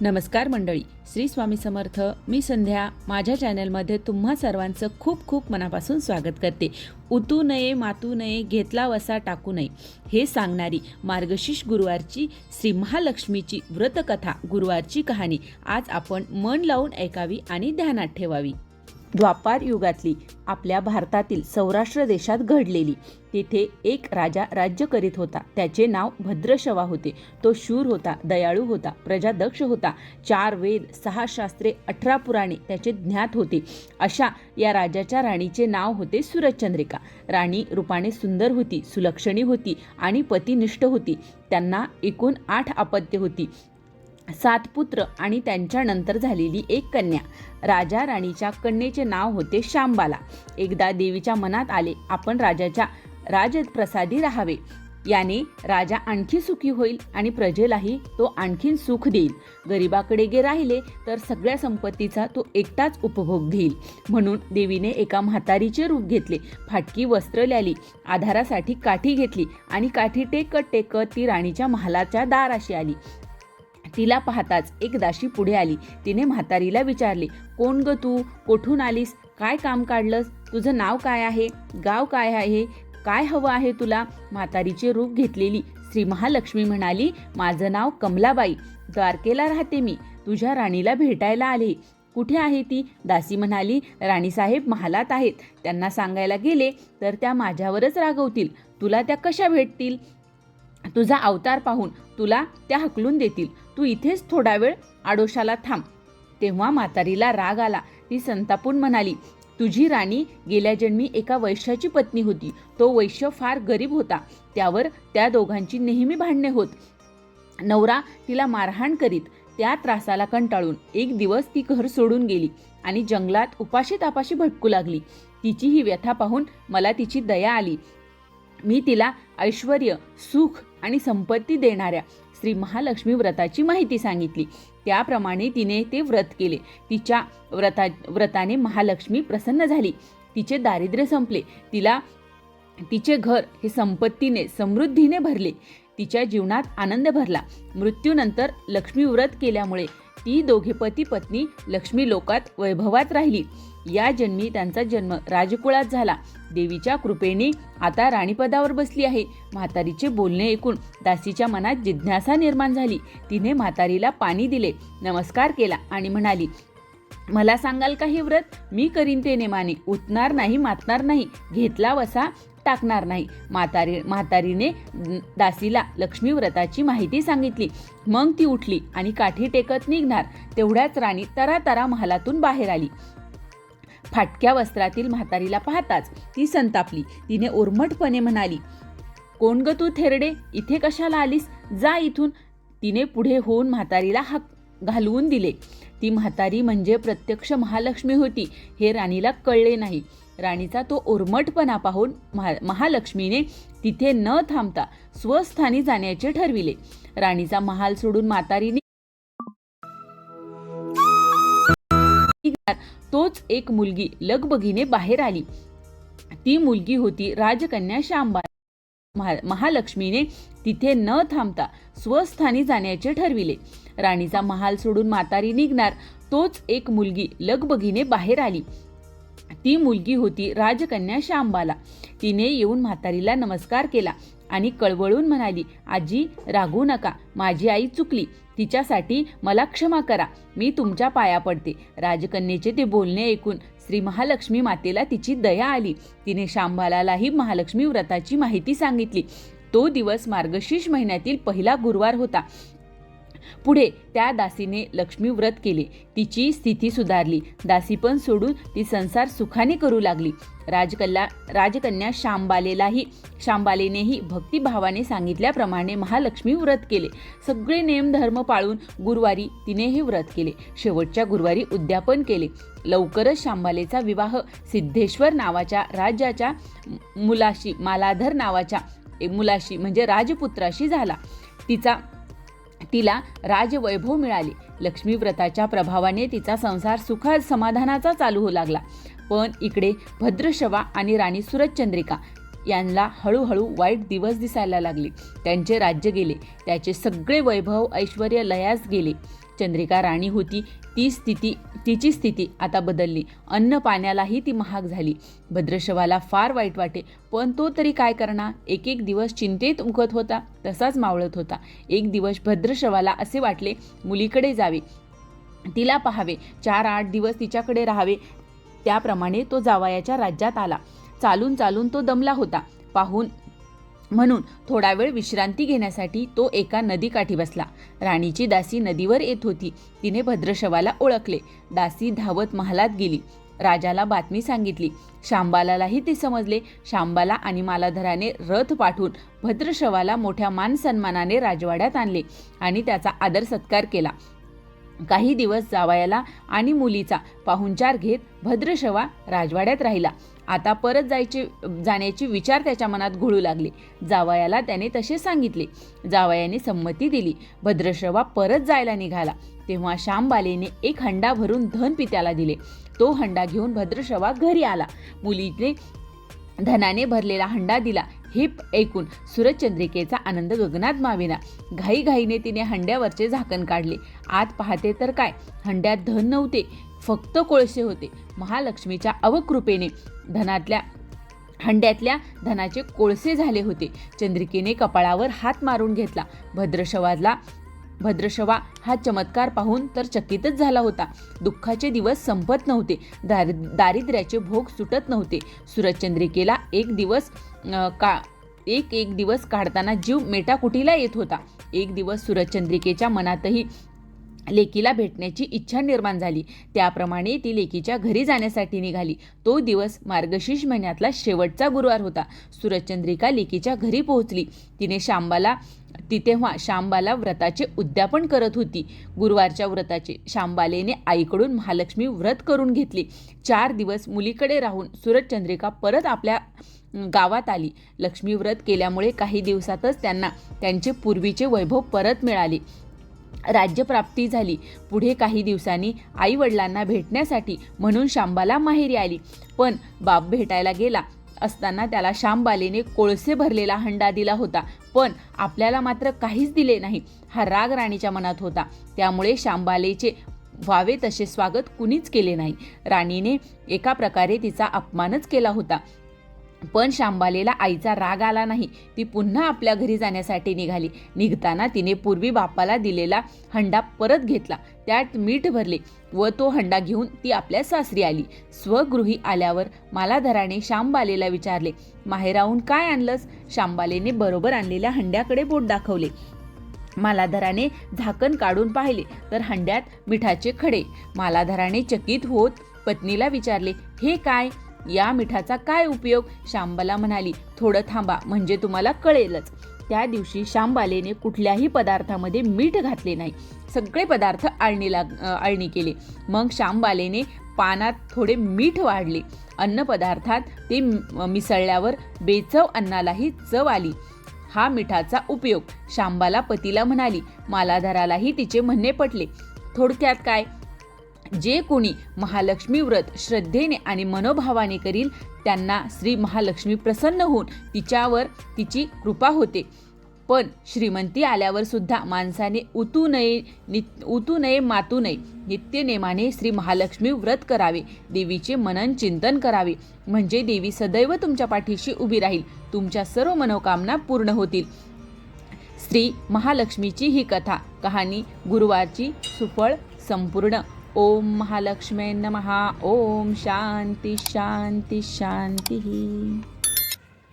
नमस्कार मंडळी. श्री स्वामी समर्थ. मी संध्या. माझ्या चॅनलमध्ये तुम्हा सर्वांचं खूप खूप मनापासून स्वागत करते. उतू नये मातू नये घेतला वसा टाकू नये. हे सांगणारी मार्गशीर्ष गुरुवारची श्री महालक्ष्मीची व्रतकथा गुरुवारची कहाणी आज आपण मन लावून ऐकावी आणि ध्यानात ठेवावी. द्वापार युगातली आपल्या भारतातील सौराष्ट्र देशात घडलेली. तेथे एक राजा राज्य करीत होता. त्याचे नाव भद्रशवा होते. तो शूर होता दयाळू होता प्रजादक्ष होता. चार वेद सहा शास्त्रे अठरा पुराणे त्याचे ज्ञात होते. अशा या राजाच्या राणीचे नाव होते सुरचंद्रिका. राणी रूपाने सुंदर होती सुलक्षणी होती आणि पतिनिष्ठ होती. त्यांना एकूण आठ अपत्य होती. सात पुत्र आणि त्यांच्यानंतर झालेली एक कन्या. राजा राणीच्या कन्येचे नाव होते शांबाला. एकदा देवीच्या मनात आले आपण राजाच्या राजप्रसादी राहावे. याने राजा आणखी सुखी होईल आणि प्रजेलाही तो आणखीन सुख देईल. गरिबाकडे गे राहिले तर सगळ्या संपत्तीचा तो एकटाच उपभोग घेईल. म्हणून देवीने एका म्हातारीचे रूप घेतले फाटकी वस्त्र ल्याली आधारासाठी काठी घेतली आणि काठी टेकत टेकत ती राणीच्या महालाच्या दाराशी आली. तिला पाहताच एक दाशी पुढे आली. तिने म्हातारीला विचारले कोण ग तू? कोठून आलीस? काय काम काढलंस? तुझं नाव काय आहे? गाव काय आहे? काय हवं आहे तुला? म्हातारीचे रूप घेतलेली श्री महालक्ष्मी म्हणाली माझं नाव कमलाबाई. द्वारकेला राहते मी. तुझ्या राणीला भेटायला आले. कुठे आहे ती? दासी म्हणाली राणीसाहेब महालात आहेत. त्यांना सांगायला गेले तर त्या माझ्यावरच रागवतील. तुला त्या कशा भेटतील? तुझा अवतार पाहून तुला त्या हकलून देतील. तू इथेच थोडा वेळ आडोशाला थांब. तेव्हा म्हातारीला राग आला. ती संतापून म्हणाली तुझी राणी गेल्या जन्मी एका वैश्याची पत्नी होती. तो वैश्य फार गरीब होता. त्यावर त्या दोघांची नेहमी भांडणे होत. नवरा तिला मारहाण करीत त्या त्रासाला कंटाळून एक दिवस ती घर सोडून गेली आणि जंगलात उपाशी तापाशी भटकू लागली. तिची ही व्यथा पाहून मला तिची दया आली. मी तिला ऐश्वर सुख आणि संपत्ती देणाऱ्या श्री महालक्ष्मी व्रताची माहिती सांगितली. त्याप्रमाणे तिने ते व्रत केले. तिच्या व्रता व्रताने महालक्ष्मी प्रसन्न झाली. तिचे दारिद्र्य संपले. तिला तिचे घर हे संपत्तीने समृद्धीने भरले. तिच्या जीवनात आनंद भरला. मृत्यूनंतर लक्ष्मी व्रत केल्यामुळे ती दोघे पती पत्नी लक्ष्मी लोकात वैभवात राहिली. या जन्मी त्यांचा जन्म राजकुळात झाला. देवीच्या कृपेने आता राणीपदावर बसली आहे. म्हातारीचे बोलणे ऐकून दासीच्या मनात जिज्ञासा निर्माण झाली. तिने म्हातारीला पाणी दिले नमस्कार केला आणि म्हणाली मला सांगाल का हे व्रत? मी करीन ते नेमाने. उठणार नाही मातणार नाही. घेतला वसा टाकणार नाही. म्हातारी म्हातारीने दासीला लक्ष्मी व्रताची माहिती सांगितली. मग ती उठली आणि काठी टेकत निघणार. तेवढ्याच राणी तरातरा महालातून बाहेर आली. फाटक्या वस्त्रातील म्हातारीला पाहताच ती संतापली. तिने ओरमटपणे म्हणाली कोण ग तू थेरडे? इथे कशाला आलीस? जा इथून. तिने पुढे होऊन म्हातारीला हाक घालवून दिले. ती म्हातारी म्हणजे प्रत्यक्ष महालक्ष्मी होती. हे राणीला कळले नाही. राणीचा तो ओरमटपणा पाहून महा महालक्ष्मीने तिथे न थांबता स्वस्थानी जाण्याचे ठरविले. राणीचा महाल सोडून म्हातारीने तोच एक मुलगी लगबगीने बाहेर आली. ती मुलगी होती राजकन्या श्यामबा महालक्ष्मीने तिथे न थांबता स्वस्थानी जाण्याचे ठरविले. राणीचा महाल सोडून म्हातारी निघणार तोच एक मुलगी लगबगीने बाहेर आली. ती मुलगी होती राजकन्या श्यामबाला. तिने येऊन म्हातारीला नमस्कार केला आणि कळवळून म्हणाली आजी रागू नका माझी आई चुकली. तिच्यासाठी मला क्षमा करा. मी तुमच्या पाया पडते. राजकन्येचे ते बोलणे ऐकून श्री महालक्ष्मी मातेला तिची दया आली. तिने शांबालाही महालक्ष्मी व्रताची माहिती सांगितली. तो दिवस मार्गशीर्ष महिन्यातील पहिला गुरुवार होता. पुढे त्या दासीने लक्ष्मी व्रत केले. तिची स्थिती सुधारली. दासी पण सोडून ती संसार सुखाने करू लागली. राजकल्ला राजकन्या शांबालेलाही शांबालेनेही भक्तिभावाने सांगितल्याप्रमाणे महालक्ष्मी व्रत केले. सगळे नेम धर्म पाळून गुरुवारी तिने हे व्रत केले. शेवटच्या गुरुवारी उद्यापन केले. लवकरच शांबालेचा विवाह सिद्धेश्वर नावाच्या राज्याच्या मुलाशी मालाधर नावाच्या मुलाशी म्हणजे राजपुत्राशी झाला. तिचा तिला राजवैभव मिळाले. लक्ष्मीव्रताच्या प्रभावाने तिचा संसार सुख समाधानाचा चालू होऊ लागला. पण इकडे भद्रशवा आणि राणी सुरजचंद्रिका यांना हळूहळू वाईट दिवस दिसायला लागले. त्यांचे राज्य गेले. त्याचे सगळे वैभव ऐश्वर लयास गेले. चंद्रिका राणी होती. ती स्थिती तिची स्थिती आता बदलली. अन्न पाण्यालाही ती महाग झाली. भद्रशवाला फार वाईट वाटे पण तो तरी काय करणार? एक एक दिवस चिंतेत उगत होता तसाच मावळत होता. एक दिवस भद्रशवाला असे वाटले मुलीकडे जावे. तिला पाहावे. चार आठ दिवस तिच्याकडे राहावे. त्याप्रमाणे तो जावयाच्या राज्यात आला. चालून चालून तो दमला होता. पाहून म्हणून थोडा वेळ विश्रांती घेण्यासाठी तो एका नदीकाठी बसला. राणीची दासी नदीवर येत होती. तिने भद्रशवाला ओळखले. दासी धावत महालात गेली. राजाला बातमी सांगितली. शांबालालाही ते समजले. शांबाला आणि मालाधराने रथ पाठवून भद्रशवाला मोठ्या मान सन्मानाने राजवाड्यात आणले आणि त्याचा आदर सत्कार केला. काही दिवस जावायला आणि मुलीचा पाहुणचार घेत भद्रशवा राजवाड्यात राहिला. आता परत जायचे जाण्याची विचार त्याच्या मनात घोळू लागले. जावयाला त्याने तसे सांगितले. जावयाने संमती दिली. भद्रशवा परत जायला निघाला. तेव्हा श्यामबालेने एक हंडा भरून धन पित्याला दिले. तो हंडा घेऊन भद्रशवा घरी आला. मुलीने धनाने भरलेला हंडा दिला. हे ऐकून सुरजचंद्रिकेचा आनंद गगनात माविना. घाईघाईने तिने हंड्यावरचे झाकण काढले. आत पाहते तर काय? हंड्यात धन नव्हते फक्त कोळसे होते. महालक्ष्मीच्या अवकृपेने धनातल्या हंड्यातल्या धनाचे कोळसे झाले होते. चंद्रिकेने कपाळावर हात मारून घेतला. भद्रशवाजला भद्रशवा हा चमत्कार पाहून तर चकितच झाला होता. दुःखाचे दिवस संपत नव्हते. दारि दारिद्र्याचे भोग सुटत नव्हते. सुरजचंद्रिकेला एक दिवस का एक एक दिवस काढताना जीव मेटाकुटीला येत होता. एक दिवस सुरजचंद्रिकेच्या मनातही लेकीला भेटण्याची इच्छा निर्माण झाली. त्याप्रमाणे ती लेकीच्या घरी जाण्यासाठी निघाली. तो दिवस मार्गशीर्ष महिन्यातला शेवटचा गुरुवार होता. सूरजचंद्रिका लेकीच्या घरी पोहोचली. तिने शांबाला ती तेव्हा शांबाला व्रताचे उद्यापन करत होती. गुरुवारच्या व्रताचे शांबालेने आईकडून महालक्ष्मी व्रत करून घेतले. चार दिवस मुलीकडे राहून सूरजचंद्रिका परत आपल्या गावात आली. लक्ष्मी व्रत केल्यामुळे काही दिवसातच त्यांना त्यांचे पूर्वीचे वैभव परत मिळाले. राज्यप्राप्ती झाली. पुढे काही दिवसांनी आई वडिलांना भेटण्यासाठी म्हणून शांबाला माहेरी आली. पण बाप भेटायला गेला असताना त्याला शांबालेने कोळसे भरलेला हंडा दिला होता. पण आपल्याला मात्र काहीच दिले नाही. हा राग राणीच्या मनात होता. त्यामुळे शांबालेचे व्हावे तसे स्वागत कुणीच केले नाही. राणीने एका प्रकारे तिचा अपमानच केला होता. पण शांबालेला आईचा राग आला नाही. ती पुन्हा आपल्या घरी जाण्यासाठी निघाली. निघताना तिने पूर्वी बापाला दिलेला हंडा परत घेतला. त्यात मीठ भरले व तो हंडा घेऊन ती आपल्या सासरी आली. स्वगृही आल्यावर मालाधराने शांबालेला विचारले माहेराहून काय आणलंस? शांबालेने बरोबर आणलेल्या हंड्याकडे बोट दाखवले. मालाधराने झाकण काढून पाहिले तर हंड्यात मिठाचे खडे. मालाधराने चकित होत पत्नीला विचारले हे काय? या मिठाचा काय उपयोग? शांबाला म्हणाली थोडं थांबा म्हणजे तुम्हाला कळेलच. त्या दिवशी शांबालेने कुठल्याही पदार्थामध्ये मीठ घातले नाही. सगळे पदार्थ आळणीला अं, आळणी केले. मग शांबालेने पानात थोडे मीठ वाढले. अन्नपदार्थात ते मिसळल्यावर बेचव अन्नालाही चव आली. हा मिठाचा उपयोग. शांबाला पतीला म्हणाली मालाधारालाही तिचे म्हणणे पटले. थोडक्यात काय? जे कोणी महालक्ष्मी व्रत श्रद्धेने आणि मनोभावाने करील त्यांना श्री महालक्ष्मी प्रसन्न होऊन तिच्यावर तिची कृपा होते. पण श्रीमंती आल्यावर सुद्धा माणसाने उतू नये नि उतू नये मातू नये नित्यनेमाने श्री महालक्ष्मी व्रत करावे देवीचे मनन चिंतन करावे. म्हणजे देवी सदैव तुमच्या पाठीशी उभी राहील तुमच्या सर्व मनोकामना पूर्ण होतील. श्री महालक्ष्मीची ही कथा कहाणी गुरुवारची सुफळ संपूर्ण. ओम महालक्ष्मी नमः ओम शांती शांती शांती।